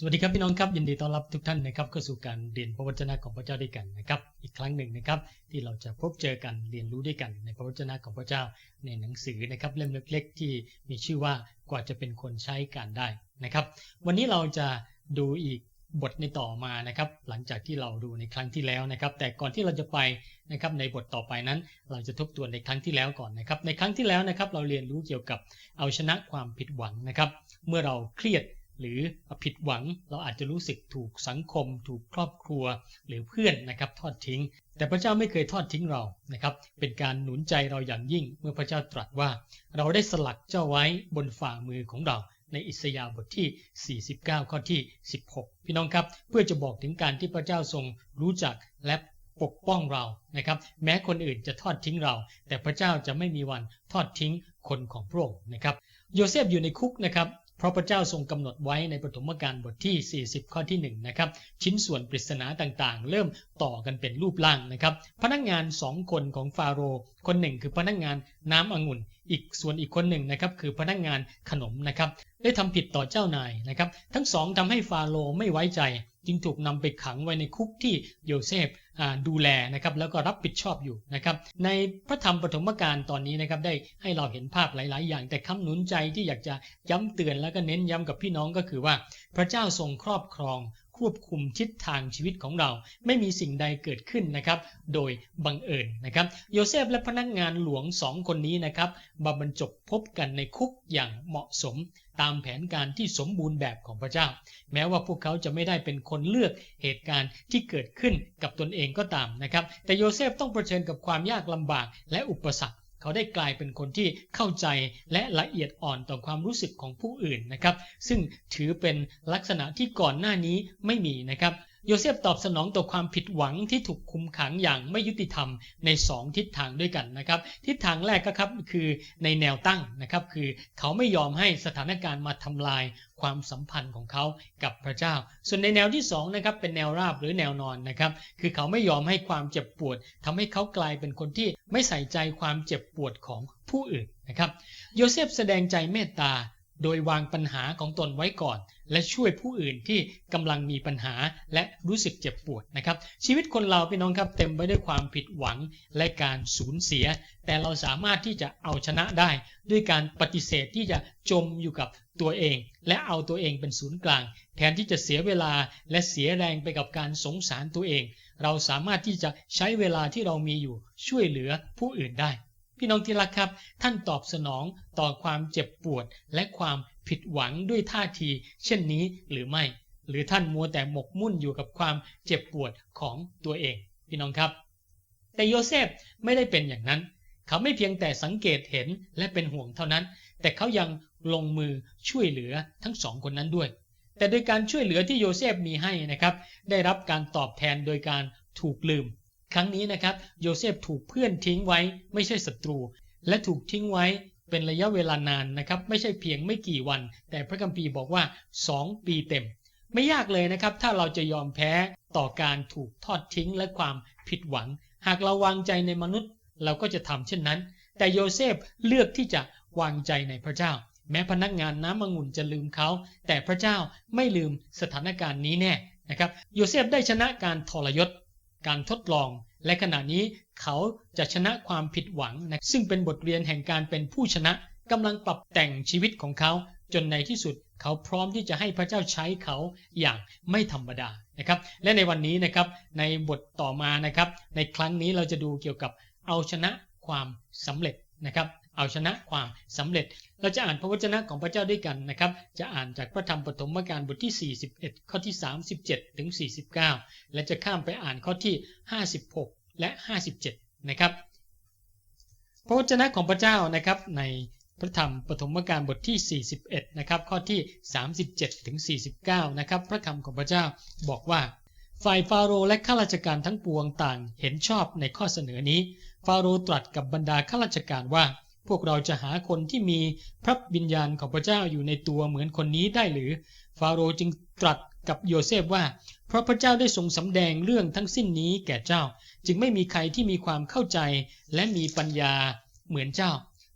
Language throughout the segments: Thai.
สวัสดีครับพี่น้องครับยินดีต้อนรับทุกท่านนะครับเข้าสู่การเรียนพระวจนะของพระเจ้าด้วยกันนะครับอีกครั้งหนึ่งนะครับที่เราจะพบเจอกันเรียนรู้ด้วยกันในพระวจนะของพระเจ้าในหนังสือนะครับเล่มเล็กๆ ที่มีชื่อว่ากว่าจะเป็นคนใช้การได้นะครับ วันนี้เราจะดูอีกบทในต่อมานะครับหลังจากที่เราดูในครั้งที่แล้วนะครับ แต่ก่อนที่เราจะไปนะครับในบทต่อไปนั้น เราจะทบทวนในครั้งที่แล้วก่อนนะครับ ในครั้งที่แล้วนะครับเราเรียนรู้เกี่ยวกับเอาชนะความผิดหวังนะครับ เมื่อเราเครียด หรือผิดหวังเราอาจจะรู้สึกถูกสังคม ถูกครอบครัวหรือเพื่อนนะครับทอดทิ้ง แต่พระเจ้าไม่เคยทอดทิ้งเรานะครับเป็นการหนุนใจเราอย่างยิ่งเมื่อพระเจ้าตรัสว่า เราได้สลักเจ้าไว้บนฝ่ามือของเราในอิสยาห์บทที่ 49 ข้อที่ 16 พี่น้องครับ เพื่อจะบอกถึงการที่พระเจ้าทรงรู้จักและปกป้องเรานะครับ แม้คนอื่นจะทอดทิ้งเรา แต่พระเจ้าจะไม่มีวันทอดทิ้งคนของพระองค์นะครับ โยเซฟอยู่ในคุกนะครับ เพราะพระเจ้าทรงกำหนดไว้ในปฐมกาลบทที่ 40 ข้อที่1นะครับชิ้นส่วนปริศนาต่างๆ เริ่ม ต่อกันเป็นรูปร่างนะครับ พนักงานสองคนของฟาโรห์คนหนึ่งคือพนักงานน้ำองุ่น อีกส่วนอีกคนหนึ่งนะครับคือพนักงานขนมนะครับได้ทำผิดต่อเจ้านายนะครับ ทั้งสองทำให้ฟาโรห์ไม่ไว้ใจ จึงถูกนำไปขังไว้ในคุกที่โยเซฟดูแลนะครับแล้วก็รับผิดชอบอยู่นะครับ ในพระธรรมปฐมกาลตอนนี้นะครับได้ให้เราเห็นภาพหลาย ๆ อย่าง แต่คำหนุนใจที่อยากจะย้ำเตือนแล้วก็เน้นย้ำกับพี่น้องก็คือว่า พระเจ้าทรงครอบครอง ควบคุมทิศทางชีวิตของเรา ไม่มีสิ่งใดเกิดขึ้นนะครับ โดยบังเอิญนะครับ โยเซฟและพนักงานหลวงสองคนนี้นะครับมาบรรจบพบกันในคุกอย่างเหมาะสม ตามแผนการที่สมบูรณ์แบบของพระเจ้า แม้ว่าพวกเขาจะไม่ได้เป็นคนเลือกเหตุการณ์ที่เกิดขึ้นกับตนเองก็ตามนะครับ แต่โยเซฟต้องเผชิญกับความยากลำบากและอุปสรรค เขาได้กลายเป็นคนที่เข้าใจและละเอียดอ่อนต่อความรู้สึกของผู้อื่นนะครับ ซึ่งถือเป็นลักษณะที่ก่อนหน้านี้ไม่มีนะครับ โยเซฟตอบสนองต่อความผิดหวังที่ถูกคุมขังอย่างไม่ยุติธรรมใน 2 ทิศทางด้วยกันนะครับ ทิศทางแรกก็ครับคือในแนวตั้งนะครับ คือเขาไม่ยอมให้สถานการณ์มาทำลายความสัมพันธ์ของเขากับพระเจ้า ส่วนในแนวที่2นะครับเป็นแนวราบหรือแนวนอนนะครับ คือเขาไม่ยอมให้ความเจ็บปวดทำให้เขากลายเป็นคนที่ไม่ใส่ใจความเจ็บปวดของผู้อื่นนะครับ โยเซฟแสดงใจเมตตา โดยวางปัญหาของตนไว้ก่อน และช่วยผู้อื่นที่กำลังมีปัญหาและรู้สึกเจ็บปวดนะครับ ชีวิตคนเราพี่น้องครับเต็มไปด้วยความผิดหวังและการสูญเสีย แต่เราสามารถที่จะเอาชนะได้ ด้วยการปฏิเสธที่จะจมอยู่กับตัวเอง และเอาตัวเองเป็นศูนย์กลาง แทนที่จะเสียเวลาและเสียแรงไปกับการสงสารตัวเอง เราสามารถที่จะใช้เวลาที่เรามีอยู่ช่วยเหลือผู้อื่นได้ พี่น้องที่รักครับ ท่านตอบสนองต่อความเจ็บปวดและความผิดหวังด้วยท่าที เช่นนี้หรือไม่ หรือท่านมัวแต่หมกมุ่นอยู่กับความเจ็บปวดของตัวเอง พี่น้องครับ แต่โยเซฟไม่ได้เป็นอย่างนั้น เขาไม่เพียงแต่สังเกตเห็นและเป็นห่วงเท่านั้น แต่เขายังลงมือช่วยเหลือทั้งสองคนนั้นด้วย แต่โดยการช่วยเหลือที่โยเซฟมีให้นะครับ ได้รับการตอบแทนโดยการถูกลืม ครั้งนี้นะครับโยเซฟถูกเพื่อนทิ้งไว้ไม่ใช่ศัตรู และถูกทิ้งไว้เป็นระยะเวลานานนะครับไม่ใช่เพียงไม่กี่วัน แต่พระคัมภีร์บอกว่า 2 ปีเต็ม ไม่ยากเลยนะครับ ถ้าเราจะยอมแพ้ต่อการถูกทอดทิ้งและความผิดหวัง หากเราวางใจในมนุษย์ เราก็จะทำเช่นนั้น แต่โยเซฟเลือกที่จะวางใจในพระเจ้า แม้พนักงานน้ำมงุ่นจะลืมเขา แต่พระเจ้าไม่ลืมสถานการณ์นี้แน่นะครับโยเซฟได้ชนะการทรยศ การทดลอง และขณะนี้เขาจะชนะความผิดหวังนะซึ่งเป็นบทเรียนแห่งการเป็นผู้ชนะกำลังปรับแต่งชีวิตของเขาจนในที่สุดเขาพร้อมที่จะให้พระเจ้าใช้เขาอย่างไม่ธรรมดานะครับ และในวันนี้นะครับในบทต่อมานะครับ ในครั้งนี้เราจะดูเกี่ยวกับเอาชนะความสำเร็จนะครับ เอาชนะความสำเร็จ เราจะอ่านพระวจนะของพระเจ้าด้วยกันนะครับ จะอ่านจากพระธรรมปฐมกาลบทที่ 41 ข้อที่ 37 ถึง 49 และจะข้ามไปอ่านข้อที่ 56 และ 57 นะครับ พระวจนะของพระเจ้านะครับในพระธรรมปฐมกาลบทที่ 41 นะครับ ข้อที่ 37 ถึง 49 นะครับ พระคำของพระเจ้าบอกว่า ฝ่ายฟาโรห์และข้าราชการทั้งปวงต่างเห็นชอบในข้อเสนอนี้ ฟาโรห์ตรัสกับบรรดาข้าราชการว่า พวกเราจะหาคนที่มีพระวิญญาณของพระเจ้าอยู่ในตัวเหมือนคนนี้ได้หรือ ฟาโรห์จึงตรัสกับโยเซฟว่า เพราะพระเจ้าได้ทรงสำแดงเรื่องทั้งสิ้นนี้แก่เจ้า จึงไม่มีใครที่มีความเข้าใจและมีปัญญาเหมือนเจ้า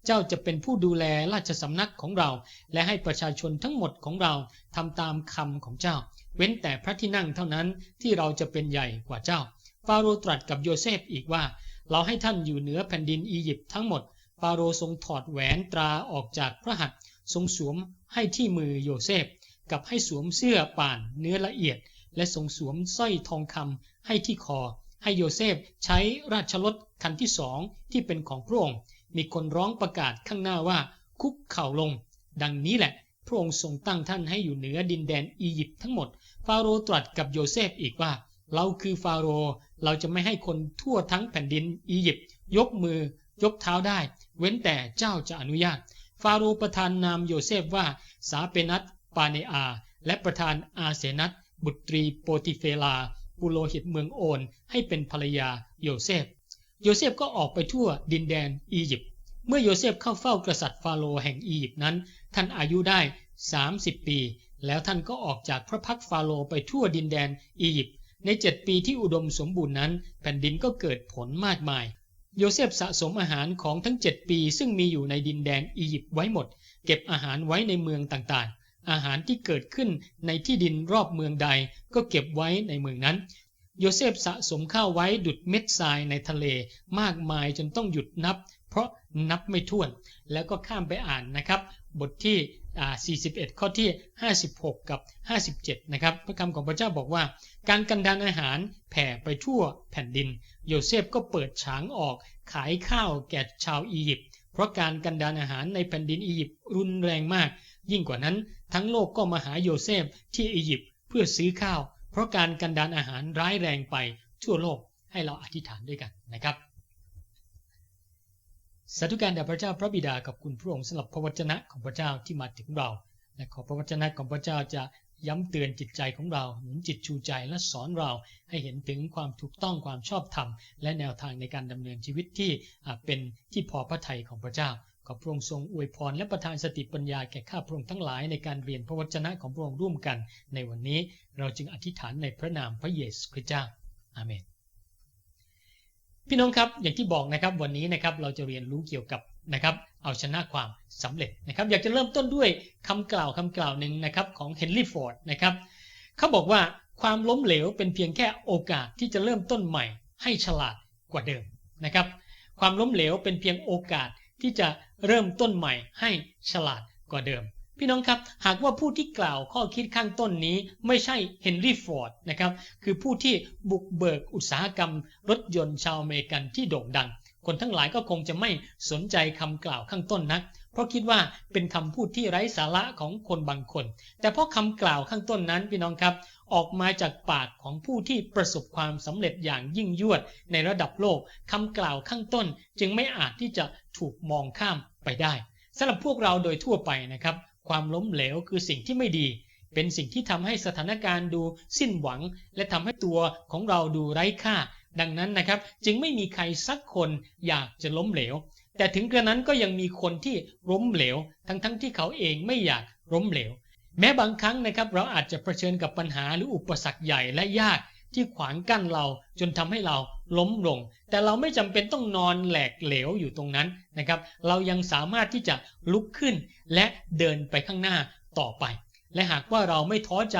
เจ้าจะเป็นผู้ดูแลราชสำนักของเรา และให้ประชาชนทั้งหมดของเราทำตามคำของเจ้า เว้นแต่พระที่นั่งเท่านั้นที่เราจะเป็นใหญ่กว่าเจ้า ฟาโรห์ตรัสกับโยเซฟอีกว่า เราให้ท่านอยู่เหนือแผ่นดินอียิปต์ทั้งหมด ฟาโรห์ทรงถอดแหวนตราออกจากพระหัตถ์ทรงสวมให้ที่มือโยเซฟ กับให้สวมเสื้อป่านเนื้อละเอียด และทรงสวมสร้อยทองคำให้ที่คอ ให้โยเซฟใช้ราชรถคันที่สองที่เป็นของพระองค์ มีคนร้องประกาศข้างหน้าว่าคุกเข่าลง ดังนี้แหละพระองค์ทรงตั้งท่านให้อยู่เหนือดินแดนอียิปต์ทั้งหมด ฟาโรห์ตรัสกับโยเซฟอีกว่า เราคือฟาโรห์เราจะไม่ให้คนทั่วทั้งแผ่นดินอียิปต์ยกมือ ยกเท้าได้ เว้นแต่เจ้าจะอนุญาต ฟาโรห์ประทานนามโยเซฟว่าสาเปนัตปาเนอา และประธานอาเซนัตบุตรีโปติเฟลาปุโรหิตเมืองโอนให้เป็นภรรยาโยเซฟ โยเซฟก็ออกไปทั่วดินแดนอียิปต์ เมื่อโยเซฟเข้าเฝ้ากษัตริย์ฟาโรห์แห่งอียิปต์นั้น ท่านอายุได้ 30 ปี แล้วท่านก็ออกจากพระพักฟาโรห์ไปทั่วดินแดนอียิปต์ ในเจ็ดปีที่อุดมสมบูรณ์นั้น แผ่นดินก็เกิดผลมากมาย โยเซฟสะสมอาหารของทั้งเจ็ดปี ซึ่งมีอยู่ในดินแดนอียิปต์ไว้หมด เก็บอาหารไว้ในเมืองต่างๆ อาหารที่เกิดขึ้นในที่ดินรอบเมืองใดก็เก็บไว้ในเมืองนั้น โยเซฟสะสมข้าวไว้ดุดเม็ดทรายในทะเลมากมายจนต้องหยุดนับ เพราะนับไม่ถ้วน แล้วก็ข้ามไปอ่านนะครับ บทที่ 41 ข้อที่ 56 กับ 57 นะครับ พระคำของพระเจ้าบอกว่า การกันดานอาหารแผ่ไปทั่วแผ่นดิน โยเซฟก็เปิดฉางออกขายข้าวแก่ชาวอียิปต์ เพราะการกันดานอาหารในแผ่นดินอียิปต์รุนแรงมาก ยิ่งกว่านั้นทั้งโลกก็มาหาโยเซฟที่อียิปต์เพื่อซื้อข้าว เพราะการกันดานอาหารร้ายแรงไปทั่วโลกให้เราอธิษฐานด้วยกันนะครับ สาธุการแด่พระเจ้าพระบิดากับคุณพระองค์สำหรับพระวจนะของพระเจ้าที่มาถึงเรา และขอพระวจนะของพระเจ้าจะย้ำเตือนจิตใจของเราหนุนจิตชูใจและสอนเราให้เห็นถึงความถูกต้องความชอบธรรม และแนวทางในการดำเนินชีวิตที่เป็นที่พอพระทัยของพระเจ้า ขอพระองค์ทรงอวยพรและประทานสติปัญญาแก่ข้าพระองค์ทั้งหลายในการเรียนพระวจนะของพระองค์ร่วมกัน ในวันนี้เราจึงอธิษฐานในพระนามพระเยซูคริสต์เจ้าอาเมน พี่น้องครับอย่างที่บอกนะครับวันนี้นะครับเราจะเรียนรู้เกี่ยวกับนะครับเอาชนะความสำเร็จนะครับอยากจะเริ่มต้นด้วยคำกล่าวคำกล่าวหนึ่งนะครับของเฮนรี่ฟอร์ดนะครับเขาบอกว่าความล้มเหลวเป็นเพียงแค่โอกาสที่จะเริ่มต้นใหม่ ให้ฉลาดกว่าเดิมนะครับความล้มเหลวเป็นเพียงโอกาสที่จะเริ่มต้นใหม่ให้ฉลาดกว่าเดิม พี่น้องครับ หากว่าผู้ที่กล่าวข้อคิดข้างต้นนี้ไม่ใช่เฮนรี่ฟอร์ดนะครับ คือผู้ที่บุกเบิกอุตสาหกรรม รถยนต์ชาวอเมริกันที่โด่งดัง คนทั้งหลายก็คงจะไม่สนใจคำกล่าวข้างต้นนัก เพราะคิดว่าเป็นคำพูดที่ไร้สาระของคนบางคน แต่เพราะคำกล่าวข้างต้นนั้นพี่น้องครับออกมาจากปากของผู้ที่ประสบความสำเร็จอย่างยิ่งยวดในระดับโลกคำกล่าวข้างต้นจึงไม่อาจที่จะถูกมองข้ามไปได้สำหรับพวกเราโดยทั่วไปนะครับ ความล้มเหลวคือสิ่งที่ไม่ดี เป็นสิ่งที่ทำให้สถานการณ์ดูสิ้นหวัง และทำให้ตัวของเราดูไร้ค่า ดังนั้นนะครับ จึงไม่มีใครสักคนอยากจะล้มเหลว แต่ถึงกระนั้นก็ยังมีคนที่ล้มเหลว ทั้งๆทที่เขาเองไม่อยากล้มเหลว แม้บางครั้งนะครับเราอาจจะเผชิญกับปัญหาหรืออุปสรรคใหญ่และยากที่ขวางกั้นเราจนทำให้เรา ล้มลง แต่เราไม่จำเป็นต้องนอนแหลกเหลวอยู่ตรงนั้นนะครับ เรายังสามารถที่จะลุกขึ้นและเดินไปข้างหน้าต่อไป และหากว่าเราไม่ท้อใจ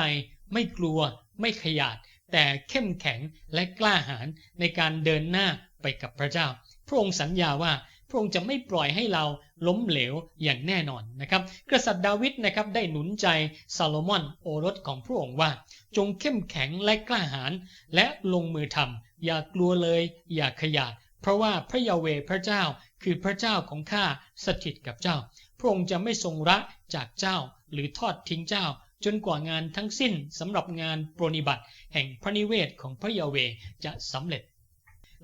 ไม่กลัว ไม่ขยาด แต่เข้มแข็งและกล้าหาญในการเดินหน้าไปกับพระเจ้า พระองค์สัญญาว่าพระองค์จะไม่ปล่อยให้เราล้มเหลวอย่างแน่นอนนะครับ กษัตริย์ดาวิดนะครับได้หนุนใจซาโลมอนโอรสของพระองค์ว่า จงเข้มแข็งและกล้าหาญและลงมือทำ อย่ากลัวเลย อย่าขยาด เพราะว่าพระยาเวพระเจ้าคือพระเจ้าของข้าสถิตกับเจ้า พระองค์จะไม่ทรงละจากเจ้าหรือทอดทิ้งเจ้า จนกว่างานทั้งสิ้นสำหรับงานปรนิบัติ แห่งพระนิเวศของพระยาเวจะสำเร็จ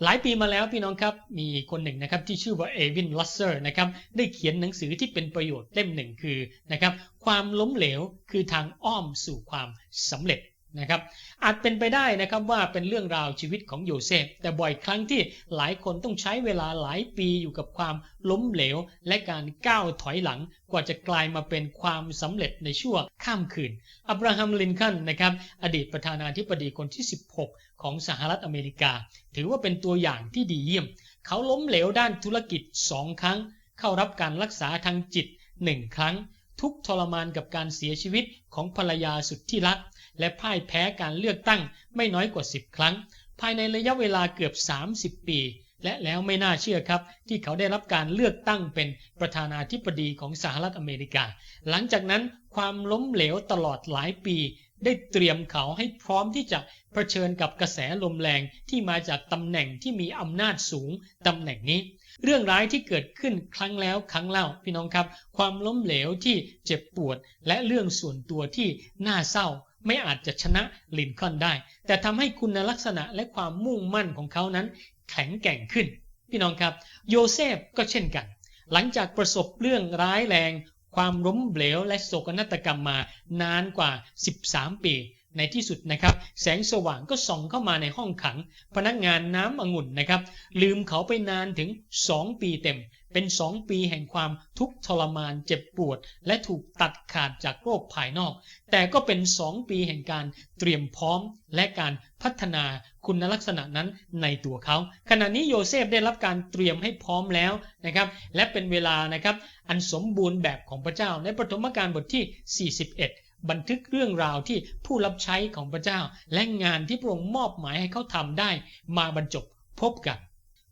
หลายปีมาแล้วพี่น้องครับ มีคนหนึ่งนะครับที่ชื่อว่าเอวินลัสเซอร์นะครับได้เขียนหนังสือที่เป็นประโยชน์เล่มหนึ่งคือนะครับความล้มเหลวคือทางอ้อมสู่ความสำเร็จ นะครับอาจเป็นไปได้นะครับว่าเป็นเรื่องราวชีวิตของโยเซฟ แต่บ่อยครั้งที่หลายคนต้องใช้เวลาหลายปีอยู่กับความล้มเหลว และการก้าวถอยหลังกว่าจะกลายมาเป็นความสำเร็จในชั่วข้ามคืน อับราฮัมลินคอลนะครับอดีตประธานาธิบดีคนที่ 16 ของสหรัฐอเมริกา ถือว่าเป็นตัวอย่างที่ดีเยี่ยม เขาล้มเหลวด้านธุรกิจสองครั้ง เข้ารับการรักษาทางจิตหนึ่งครั้ง ทุกทรมานกับการเสียชีวิตของภรรยาสุดที่รัก และพ่ายแพ้การเลือกตั้งไม่น้อยกว่า 10 ครั้ง ภายในระยะเวลาเกือบ 30 ปี และแล้วไม่น่าเชื่อครับ ที่เขาได้รับการเลือกตั้งเป็นประธานาธิบดีของสหรัฐอเมริกา หลังจากนั้นความล้มเหลวตลอดหลายปี ได้เตรียมเขาให้พร้อมที่จะเผชิญกับกระแสลมแรงที่มาจากตำแหน่งที่มีอำนาจสูงตำแหน่งนี้เรื่องร้ายที่เกิดขึ้นครั้งแล้วครั้งเล่าพี่น้องครับ ความล้มเหลวที่เจ็บปวดและเรื่องส่วนตัวที่น่าเศร้า ไม่อาจจะชนะลินคอนได้ แต่ทำให้คุณลักษณะและความมุ่งมั่นของเขานั้น แข็งแกร่งขึ้น พี่น้องครับ โยเซฟก็เช่นกัน หลังจากประสบเรื่องร้ายแรง ความล้มเหลวและโศกนาฏกรรมมานานกว่า 13 ปีในที่สุดนะครับ แสงสว่างก็ส่องเข้ามาในห้องขัง พนักงานน้ำองุ่นนะครับ ลืมเขาไปนานถึง 2 ปีเต็ม เป็น2ปีแห่งความทุกข์ทรมานเจ็บปวด และถูกตัดขาดจากโลกภายนอก แต่ก็เป็น2ปีแห่งการเตรียมพร้อมและการพัฒนาคุณลักษณะนั้นในตัวเขา ขณะนี้โยเซฟได้รับการเตรียมให้พร้อมแล้วนะครับ และเป็นเวลานะครับอันสมบูรณ์แบบของพระเจ้าในปฐมกาลบทที่ 41บันทึกเรื่องราวที่ผู้รับใช้ของพระเจ้า และงานที่พระองค์มอบหมายให้เขาทำได้ มาบรรจบพบกัน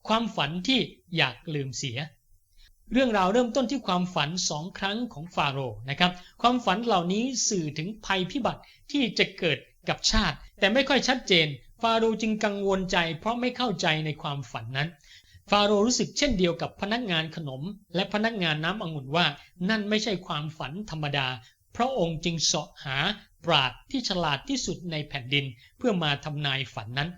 ความฝันที่อยากลืมเสีย เรื่องราวเริ่มต้นที่ความฝันสองครั้งของฟาโรห์นะครับ ความฝันเหล่านี้สื่อถึงภัยพิบัติที่จะเกิดกับชาติ แต่ไม่ค่อยชัดเจน ฟาโรห์จึงกังวลใจ เพราะไม่เข้าใจในความฝันนั้น ฟาโรห์รู้สึกเช่นเดียวกับพนักงานขนม และพนักงานน้ำองุ่นว่า นั่นไม่ใช่ความฝันธรรมดา พระองค์จึงเสาะหาปราดที่ฉลาดที่สุดในแผ่นดินเพื่อมาทำนายฝันนั้น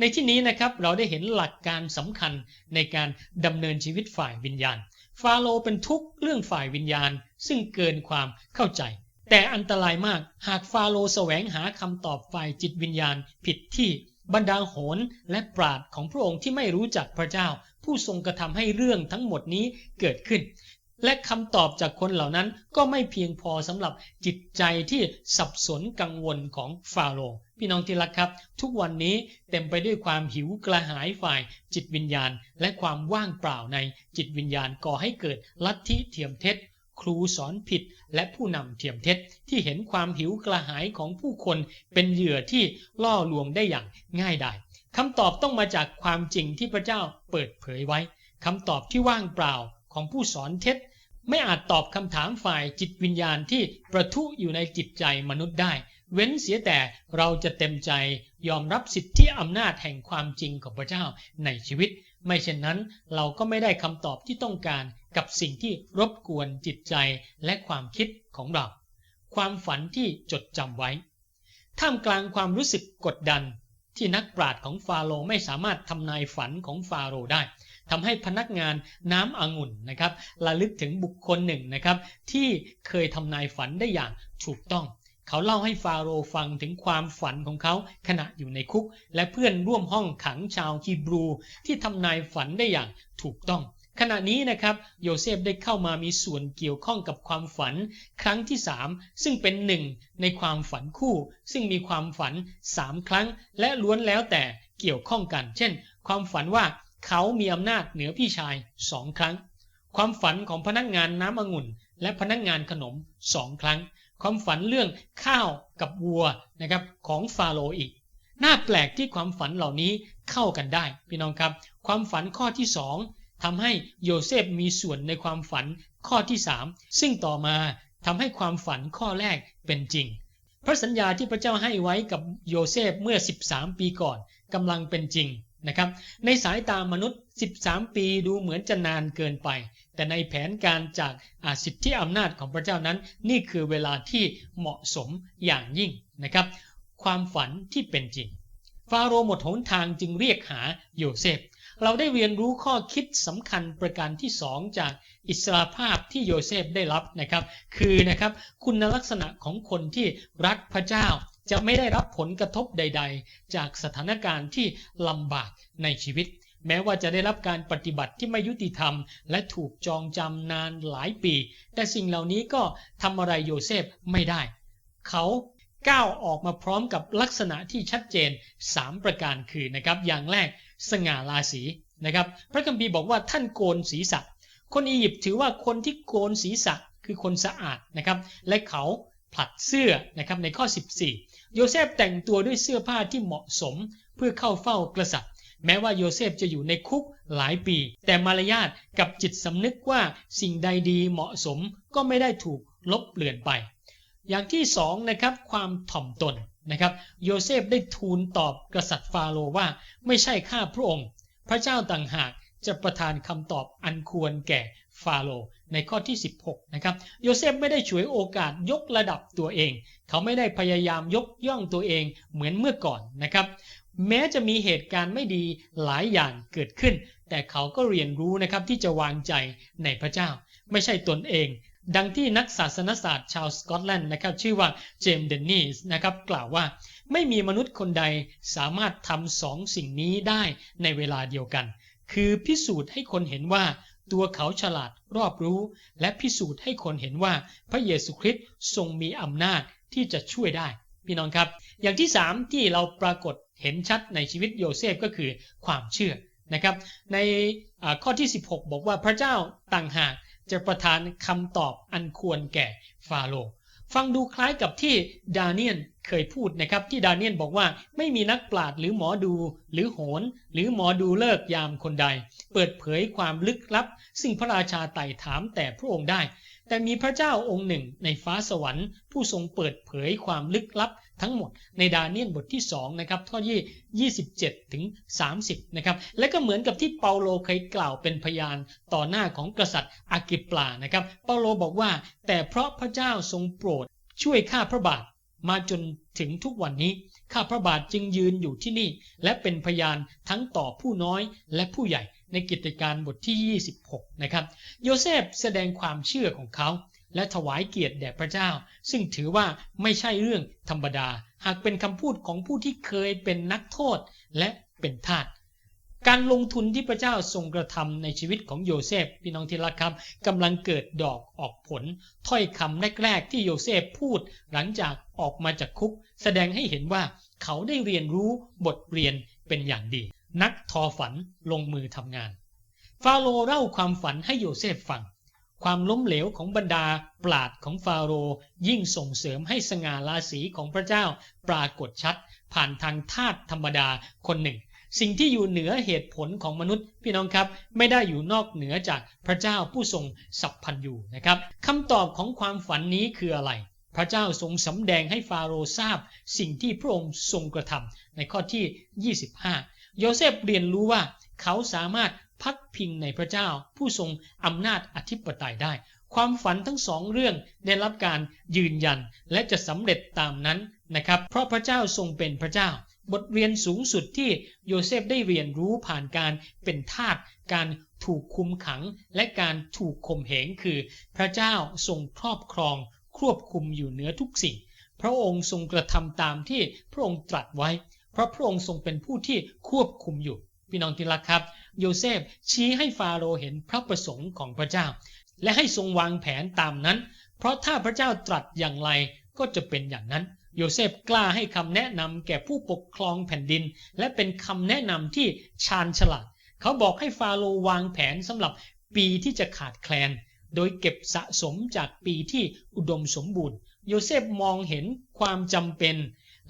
ในที่นี้นะครับเราได้เห็นหลักการสำคัญในการดำเนินชีวิตฝ่ายวิญญาณ ฟาโรเป็นทุกข์เรื่องฝ่ายวิญญาณซึ่งเกินความเข้าใจ แต่อันตรายมากหากฟาโรแสวงหาคำตอบฝ่ายจิตวิญญาณผิดที่บรรดาโหนและปราดของพระองค์ที่ไม่รู้จักพระเจ้า ผู้ทรงกระทำให้เรื่องทั้งหมดนี้เกิดขึ้น และคำตอบจากคนเหล่านั้นก็ไม่เพียงพอสำหรับจิตใจที่สับสนกังวลของฟาโรห์พี่น้องที่รักครับ ทุกวันนี้เต็มไปด้วยความหิวกระหายฝ่ายจิตวิญญาณ และความว่างเปล่าในจิตวิญญาณก่อให้เกิดลัทธิเทียมเท็จ ครูสอนผิดและผู้นำเทียมเท็จ ที่เห็นความหิวกระหายของผู้คนเป็นเหยื่อที่ล่อลวงได้อย่างง่ายดายคำตอบต้องมาจากความจริงที่พระเจ้าเปิดเผยไว้คำตอบที่ว่างเปล่าของผู้สอนเท็จ ไม่อาจตอบคำถามฝ่ายจิตวิญญาณที่ประทุอยู่ในจิตใจมนุษย์ได้ เว้นเสียแต่เราจะเต็มใจยอมรับสิทธิอำนาจแห่งความจริงของพระเจ้าในชีวิต ไม่เช่นนั้นเราก็ไม่ได้คำตอบที่ต้องการกับสิ่งที่รบกวนจิตใจและความคิดของเรา ความฝันที่จดจำไว้ ท่ามกลางความรู้สึกกดดันที่นักปราชญ์ของฟาโรห์ไม่สามารถทำนายฝันของฟาโรห์ได้ ทำให้พนักงานน้ำองุ่นนะครับระลึกถึงบุคคลหนึ่งนะครับที่เคยทำนายฝันได้อย่างถูกต้อง เขาเล่าให้ฟาโรห์ฟังถึงความฝันของเขาขณะอยู่ในคุก และเพื่อนร่วมห้องขังชาวฮีบรู ที่ทำนายฝันได้อย่างถูกต้องขณะนี้นะครับโยเซฟได้เข้ามามีส่วนเกี่ยวข้องกับความฝันครั้งที่สามซึ่งเป็นหนึ่งในความฝันคู่ ซึ่งมีความฝันสามครั้ง และล้วนแล้วแต่เกี่ยวข้องกัน เช่น ความฝันว่า เขามีอำนาจเหนือพี่ชายสองครั้ง ความฝันของพนักงานน้ำองุ่น และพนักงานขนมสองครั้ง ความฝันเรื่องข้าวกับวัวนะครับของฟาโรห์อีก น่าแปลกที่ความฝันเหล่านี้เข้ากันได้พี่น้องครับ ความฝันข้อที่สองทำให้โยเซฟมีส่วนในความฝันข้อที่สามซึ่งต่อมาทำให้ความฝันข้อแรกเป็นจริง พระสัญญาที่พระเจ้าให้ไว้กับโยเซฟเมื่อ 13 ปีก่อนกำลังเป็นจริง นะครับ ในสายตามนุษย์ 13 ปีดูเหมือนจะนานเกินไป แต่ในแผนการจากอาสิทธิอำนาจของพระเจ้านั้น นี่คือเวลาที่เหมาะสมอย่างยิ่งนะครับ ความฝันที่เป็นจริง ฟาโรห์หมดหนทางจึงเรียกหาโยเซฟ เราได้เรียนรู้ข้อคิดสำคัญประการที่สองจากอิสราภาพที่โยเซฟได้รับนะครับ คือนะครับคุณลักษณะของคนที่รักพระเจ้า จะไม่ได้รับผลกระทบใด ๆ จากสถานการณ์ที่ลำบากในชีวิต แม้ว่าจะได้รับการปฏิบัติที่ไม่ยุติธรรม และถูกจองจำนานหลายปี แต่สิ่งเหล่านี้ก็ทำอะไรโยเซฟไม่ได้ เขาก้าวออกมาพร้อมกับลักษณะที่ชัดเจน 3 ประการคือนะครับอย่างแรกสง่าราศีนะครับพระคัมภีร์บอกว่าท่านโกนศีรษะ คนอียิปต์ถือว่าคนที่โกนศีรษะคือคนสะอาดนะครับและเขาผลัดเสื้อนะครับในข้อ 14 โยเซฟแต่งตัวด้วยเสื้อผ้าที่เหมาะสมเพื่อเข้าเฝ้ากษัตริย์ แม้ว่าโยเซฟจะอยู่ในคุกหลายปี แต่มารยาทกับจิตสำนึกว่าสิ่งใดดีเหมาะสมก็ไม่ได้ถูกลบเลือนไป อย่างที่สองนะครับความถ่อมตนนะครับโยเซฟได้ทูลตอบกษัตริย์ฟาโรว่าไม่ใช่ข้าพระองค์ พระเจ้าต่างหากจะประทานคำตอบอันควรแก่ฟาโร ในข้อที่ 16 นะครับ โยเซฟไม่ได้ฉวยโอกาสยกระดับตัวเอง เขาไม่ได้พยายามยกย่องตัวเองเหมือนเมื่อก่อนนะครับ แม้จะมีเหตุการณ์ไม่ดีหลายอย่างเกิดขึ้น แต่เขาก็เรียนรู้นะครับที่จะวางใจในพระเจ้า ไม่ใช่ตนเอง ดังที่นักศาสนศาสตร์ชาวสกอตแลนด์นะครับชื่อว่าเจมส์เดนนิสนะครับกล่าวว่าไม่มีมนุษย์คนใดสามารถทำสองสิ่งนี้ได้ในเวลาเดียวกัน คือพิสูจน์ให้คนเห็นว่า ตัวเขาฉลาดรอบรู้ และพิสูจน์ให้คนเห็นว่าพระเยซูคริสต์ทรงมีอำนาจที่จะช่วยได้ พี่น้องครับ อย่างที่สามที่เราปรากฏเห็นชัดในชีวิตโยเซฟก็คือความเชื่อนะครับ ในข้อที่ 16 บอกว่าพระเจ้าต่างหากจะประทานคำตอบอันควรแก่ฟาโรห์ ฟังดูคล้ายกับที่ดาเนียนเคยพูดนะครับที่ดาเนียนบอกว่าไม่มีนักปราชญ์หรือหมอดูหรือโหน หรือหมอดูเลิกยามคนใด เปิดเผยความลึกลับ ซึ่งพระราชาไต่ถามแต่พระองค์ได้ แต่มีพระเจ้าองค์หนึ่งในฟ้าสวรรค์ ผู้ทรงเปิดเผยความลึกลับทั้งหมดในดาเนียนบทที่2นะครับข้อที่27 ถึง 30นะครับและก็เหมือนกับที่เปาโลเคยกล่าวเป็นพยานต่อหน้าของกษัตริย์อากิปลานะครับเปาโลบอกว่า แต่เพราะพระเจ้าทรงโปรดช่วยข้าพระบาทมาจนถึงทุกวันนี้ข้าพระบาทจึงยืนอยู่ที่นี่ และเป็นพยานทั้งต่อผู้น้อยและผู้ใหญ่ ในกิจการบทที่ 26 นะครับ โยเซฟแสดงความเชื่อของเขา และถวายเกียรติแด่พระเจ้า ซึ่งถือว่าไม่ใช่เรื่องธรรมดา หากเป็นคำพูดของผู้ที่เคยเป็นนักโทษและเป็นทาสการลงทุนที่พระเจ้าทรงกระทำในชีวิตของโยเซฟพี่น้องที่รักครับกำลังเกิดดอกออกผล ถ้อยคำแรกๆที่โยเซฟพูดหลังจากออกมาจากคุก แสดงให้เห็นว่าเขาได้เรียนรู้บทเรียนเป็นอย่างดี นักทอฝันลงมือทำงาน ฟาโรเล่าความฝันให้โยเซฟฟัง ความล้มเหลวของบรรดาปราดของฟาโรยิ่งส่งเสริมให้สง่าราศีของพระเจ้าปรากฏชัด ผ่านทางทาสธรรมดาคนหนึ่ง สิ่งที่อยู่เหนือเหตุผลของมนุษย์ พี่น้องครับ ไม่ได้อยู่นอกเหนือจากพระเจ้าผู้ทรงสัพพันยูนะครับคำตอบของความฝันนี้คืออะไรพระเจ้าทรงสำแดงให้ฟาโรห์ทราบสิ่งที่พระองค์ทรงกระทำในข้อที่ 25 โยเซฟเรียนรู้ว่าเขาสามารถพักพิงในพระเจ้าผู้ทรงอำนาจอธิปไตยได้ ความฝันทั้งสองเรื่องได้รับการยืนยันและจะสำเร็จตามนั้นนะครับ เพราะพระเจ้าทรงเป็นพระเจ้า บทเรียนสูงสุดที่โยเซฟได้เรียนรู้ผ่านการเป็นทาสการถูกคุมขังและการถูกข่มเหงคือ พระเจ้าทรงครอบครองควบคุมอยู่เหนือทุกสิ่ง พระองค์ทรงกระทำตามที่พระองค์ตรัสไว้ เพราะพระองค์ทรงเป็นผู้ที่ควบคุมอยู่ พี่น้องที่รักครับ โยเซฟชี้ให้ฟาโรห์เห็นพระประสงค์ของพระเจ้า และให้ทรงวางแผนตามนั้น เพราะถ้าพระเจ้าตรัสอย่างไรก็จะเป็นอย่างนั้น โยเซฟกล้าให้คำแนะนำแก่ผู้ปกครองแผ่นดิน และเป็นคำแนะนำที่ชาญฉลาด เขาบอกให้ฟาโรวางแผนสำหรับปีที่จะขาดแคลน โดยเก็บสะสมจากปีที่อุดมสมบูรณ์ โยเซฟมองเห็นความจำเป็น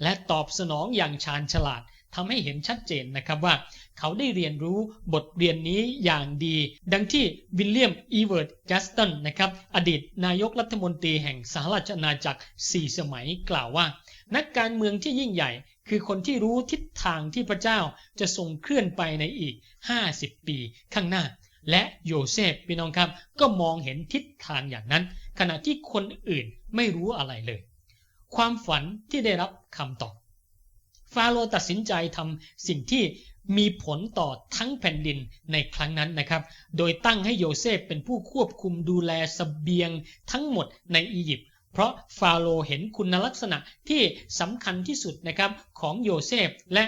และตอบสนองอย่างชาญฉลาดทำให้เห็นชัดเจนนะครับว่า เขาได้เรียนรู้บทเรียนนี้อย่างดี ดังที่วิลเลียมอีเวิร์ดแกสตันนะครับอดีตนายกรัฐมนตรีแห่งสหราชอาณาจักร 4 สมัยกล่าวว่า นักการเมืองที่ยิ่งใหญ่ คือคนที่รู้ทิศทางที่พระเจ้าจะทรงเคลื่อนไปในอีก 50 ปีข้างหน้า และโยเซฟพี่น้องครับ ก็มองเห็นทิศทางอย่างนั้น ขณะที่คนอื่นไม่รู้อะไรเลย ความฝันที่ได้รับคำตอบ ฟาโรตัดสินใจทำสิ่งที่มีผลต่อทั้งแผ่นดินในครั้งนั้นนะครับ โดยตั้งให้โยเซฟเป็นผู้ควบคุมดูแลสเสบียงทั้งหมดในอียิปต์ เพราะฟาโรเห็นคุณลักษณะที่สำคัญที่สุดนะครับของโยเซฟ และ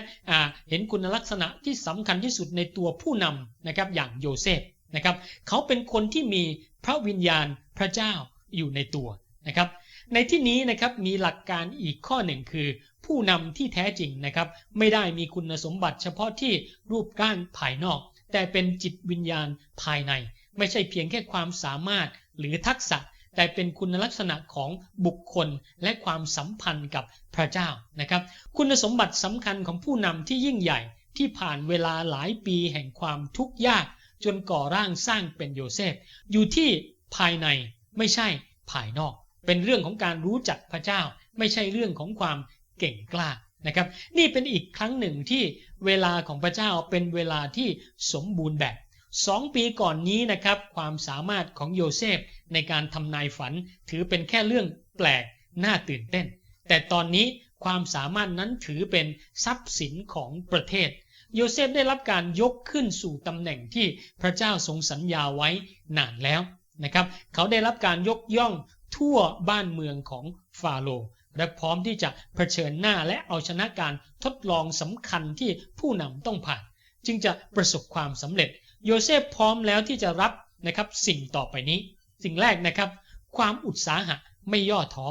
เห็นคุณลักษณะที่สำคัญที่สุดในตัวผู้นำนะครับอย่างโยเซฟนะครับ เขาเป็นคนที่มีพระวิญญาณพระเจ้าอยู่ในตัวนะครับ ในที่นี้นะครับมีหลักการอีกข้อหนึ่งคือ ผู้นำที่แท้จริงนะครับไม่ได้มีคุณสมบัติเฉพาะที่รูปร่างภายนอก แต่เป็นจิตวิญญาณภายใน ไม่ใช่เพียงแค่ความสามารถหรือทักษะ แต่เป็นคุณลักษณะของบุคคลและความสัมพันธ์กับพระเจ้านะครับ คุณสมบัติสำคัญของผู้นำที่ยิ่งใหญ่ที่ผ่านเวลาหลายปีแห่งความทุกข์ยาก จนก่อร่างสร้างเป็นโยเซฟ อยู่ที่ภายในไม่ใช่ภายนอก เป็นเรื่องของการรู้จักพระเจ้า ไม่ใช่เรื่องของความเก่งกล้านะครับ นี่เป็นอีกครั้งหนึ่งที่เวลาของพระเจ้าเป็นเวลาที่สมบูรณ์แบบสองปีก่อนนี้นะครับความสามารถของโยเซฟในการทำนายฝันถือเป็นแค่เรื่องแปลกน่าตื่นเต้น แต่ตอนนี้ความสามารถนั้นถือเป็นทรัพย์สินของประเทศ โยเซฟได้รับการยกขึ้นสู่ตำแหน่งที่พระเจ้าทรงสัญญาไว้นานแล้วนะครับ เขาได้รับการยกย่อง ทั่วบ้านเมืองของฟาโรห์และพร้อมที่จะเผชิญหน้าและเอาชนะการทดลองสำคัญที่ผู้นำต้องผ่าน จึงจะประสบความสำเร็จ โยเซฟพร้อมแล้วที่จะรับนะครับสิ่งต่อไปนี้ สิ่งแรกนะครับ ความอุตสาหะไม่ย่อท้อ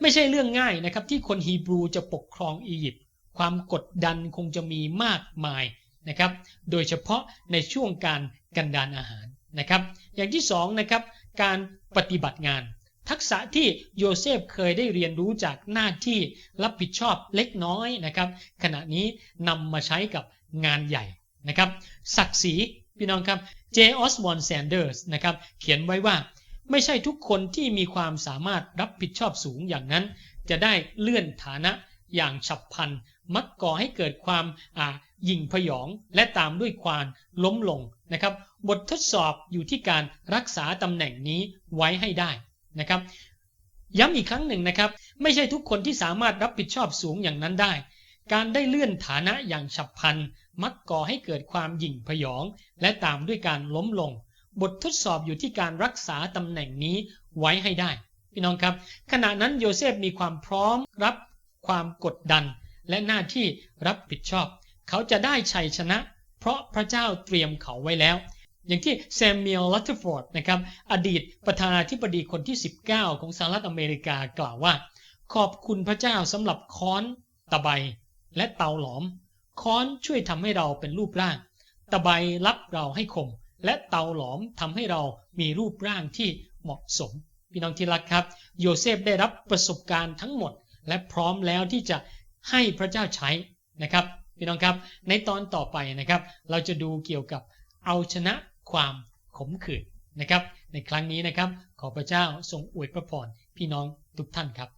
ไม่ใช่เรื่องง่ายนะครับที่คนฮีบรูจะปกครองอียิปต์ความกดดันคงจะมีมากมายนะครับ โดยเฉพาะในช่วงการกันดานอาหารนะครับ อย่างที่สองนะครับ การปฏิบัติงาน ทักษะที่โยเซฟเคยได้เรียนรู้จากหน้าที่รับผิดชอบเล็กน้อยนะครับ ขณะนี้นำมาใช้กับงานใหญ่นะครับ ศักดิ์ศรีพี่น้องครับเจออสบอนแซนเดอร์สนะครับเขียนไว้ว่าไม่ใช่ทุกคนที่มีความสามารถรับผิดชอบสูงอย่างนั้น จะได้เลื่อนฐานะอย่างฉับพลัน มักก่อให้เกิดความอ่ายิงพยองและตามด้วยความล้มลงนะครับ บททดสอบอยู่ที่การรักษาตำแหน่งนี้ไว้ให้ได้ นะครับ ย้ำอีกครั้งหนึ่งนะครับ ไม่ใช่ทุกคนที่สามารถรับผิดชอบสูงอย่างนั้นได้ การได้เลื่อนฐานะอย่างฉับพลัน มักก่อให้เกิดความหยิ่งพยอง และตามด้วยการล้มลง บททดสอบอยู่ที่การรักษาตำแหน่งนี้ไว้ให้ได้ พี่น้องครับ ขณะนั้นโยเซฟมีความพร้อมรับความกดดัน และหน้าที่รับผิดชอบ เขาจะได้ชัยชนะ เพราะพระเจ้าเตรียมเขาไว้แล้ว อย่างที่แซมเมียลลัตเทอร์ฟอร์ดนะครับอดีตประธานาธิบดีคนที่ 19 ของสหรัฐอเมริกากล่าวว่า ขอบคุณพระเจ้าสำหรับค้อน ตะไบและเตาหลอม ค้อนช่วยทำให้เราเป็นรูปร่าง ตะไบรับเราให้คม และเตาหลอมทำให้เรามีรูปร่างที่เหมาะสม พี่น้องที่รักครับ โยเซฟได้รับประสบการณ์ทั้งหมด และพร้อมแล้วที่จะให้พระเจ้าใช้นะครับพี่น้องครับ ในตอนต่อไปนะครับ เราจะดูเกี่ยวกับเอาชนะ ความขมขื่นนะครับ ในครั้งนี้นะครับ ขอพระเจ้าทรงอวยพระพรพี่น้องทุกท่านครับ